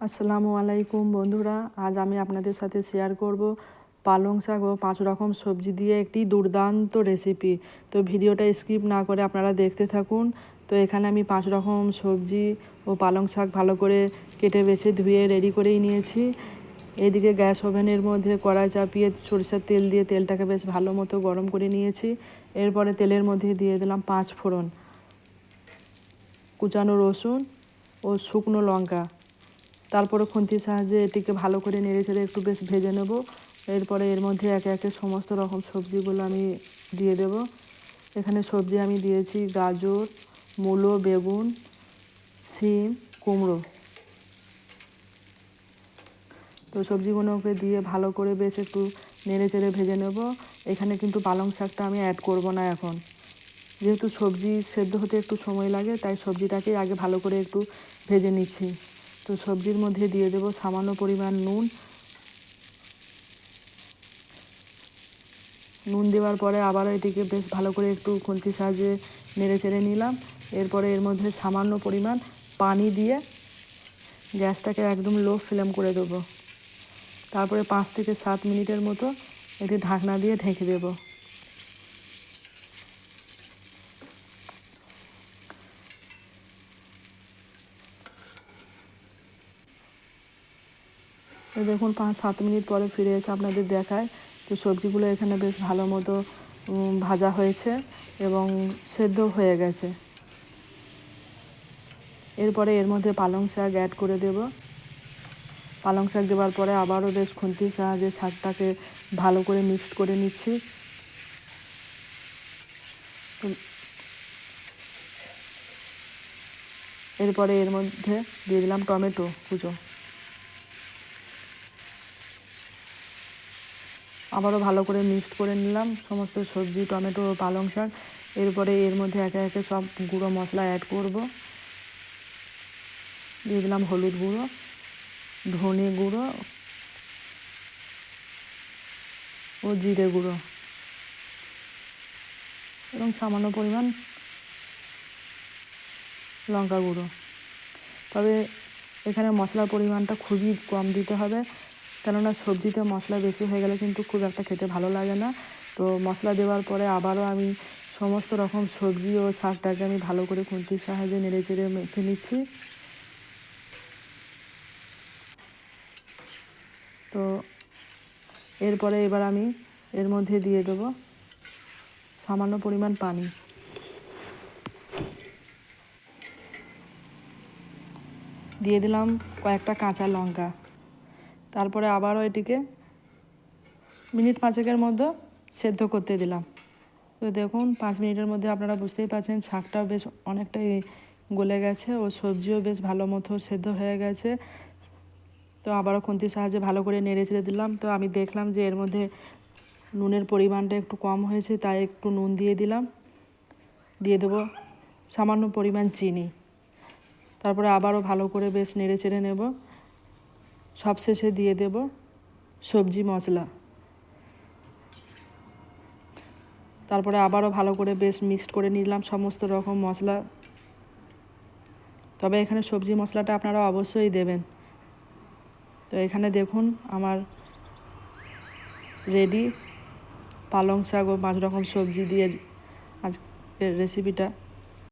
আসসালামু আলাইকুম বন্ধুরা, আজ আমি আপনাদের সাথে শেয়ার করব পালং শাক ও পাঁচ রকম সবজি দিয়ে একটি দুর্দান্ত রেসিপি তো ভিডিওটা স্কিপ না করে আপনারা দেখতে থাকুন। তো এখানে আমি পাঁচ রকম সবজি ও পালং শাক ভালো করে কেটে বেছে ধুয়ে রেডি করেই নিয়েছি। এদিকে গ্যাস ওভেনের মধ্যে কড়াই চাপিয়ে সরিষার তেল দিয়ে তেলটাকে বেশ ভালো মতো গরম করে নিয়েছি। এরপরে তেলের মধ্যে দিয়ে দিলাম পাঁচ ফোড়ন, কুচানো রসুন ও শুকনো লঙ্কা। তারপরে খুন্তির সাহায্যে এটিকে ভালো করে নেড়ে চেড়ে একটু বেশ ভেজে নেব। এরপরে এর মধ্যে একে একে সমস্ত রকম সবজিগুলো আমি দিয়ে দেব। এখানে সবজি আমি দিয়েছি গাজর, মূলো, বেগুন, শিম, কুমড়ো। তো সবজিগুলোকে দিয়ে ভালো করে বেশ একটু নেড়ে চেড়ে ভেজে নেব। এখানে কিন্তু পালং শাকটা আমি অ্যাড করব না এখন। যেহেতু সবজি সেদ্ধ হতে একটু সময় লাগে, তাই সবজিটাকে আগে ভালো করে একটু ভেজে নিচ্ছি। তো সবজির মধ্যে দিয়ে দেব সামান্য পরিমাণ নুন। নুন দেওয়ার পরে আবারও এটিকে বেশ ভালো করে একটু খুন্তির সাহায্যে নেড়ে চেড়ে নিলাম। এরপরে এর মধ্যে সামান্য পরিমাণ পানি দিয়ে গ্যাসটাকে একদম লো ফ্লেম করে দেবো। তারপরে পাঁচ থেকে সাত মিনিটের মতো এটি ঢাকনা দিয়ে ঢেকে দেবো। দেখুন, পাঁচ সাত মিনিট পরে ফিরে এসে আপনাদের দেখায় তো সবজিগুলো এখানে বেশ ভালো মতো ভাজা হয়েছে এবং সেদ্ধ হয়ে গেছে। এরপরে এর মধ্যে পালং শাক অ্যাড করে দেব। পালং শাক দেওয়ার পরে আবারও বেশ খুন্তির সাহায্যে শাকটাকে ভালো করে মিক্সড করে নিচ্ছি। এরপরে এর মধ্যে দিয়ে দিলাম টমেটো কুচো। আবারও ভালো করে মিক্সড করে নিলাম। সমস্ত সবজি, টমেটো, পালং শাক। এরপরে এর মধ্যে একে একে সব গুঁড়ো মশলা অ্যাড করব। দিয়ে দিলাম হলুদ গুঁড়ো, ধনে গুঁড়ো ও জিরে গুঁড়ো। এবং সামান্য পরিমাণ লঙ্কা গুঁড়ো। তবে এখানে মশলার পরিমাণটা খুবই কম দিতে হবে। কেননা সবজিতে মশলা বেশি হয়ে গেলে কিন্তু খুব একটা খেতে ভালো লাগে না। তো মশলা দেওয়ার পরে আবারও আমি সমস্ত রকম সবজি ও শাকটাকে আমি ভালো করে খুন্তির সাহায্যে নেড়ে চেড়ে মেখে নিচ্ছি। তো এরপরে এবার আমি এর মধ্যে দিয়ে দেবো সামান্য পরিমাণ পানি। দিয়ে দিলাম কয়েকটা কাঁচা লঙ্কা। তারপরে আবারও এটিকে মিনিট পাঁচেকের মধ্যে সেদ্ধ করতে দিলাম। তো দেখুন, পাঁচ মিনিটের মধ্যে আপনারা বুঝতেই পারছেন শাকটাও বেশ অনেকটাই গলে গেছে ও সবজিও বেশ ভালো মতো সেদ্ধ হয়ে গেছে। তো আবারও খুন্তির সাহায্যে ভালো করে নেড়ে চেড়ে দিলাম। তো আমি দেখলাম যে এর মধ্যে নুনের পরিমাণটা একটু কম হয়েছে, তাই একটু নুন দিয়ে দিলাম। দিয়ে দেবো সামান্য পরিমাণ চিনি। তারপরে আবারও ভালো করে বেশ নেড়ে চেড়ে নেব। সবশেষে দিয়ে দেব সবজি মশলা। তারপরে আবারও ভালো করে বেশ মিক্সড করে নিলাম সমস্ত রকম মশলা। তবে এখানে সবজি মশলাটা আপনারা অবশ্যই দেবেন। তো এখানে দেখুন আমার রেডি পালং শাক ও পাঁচ রকম সবজি দিয়ে আজকের রেসিপিটা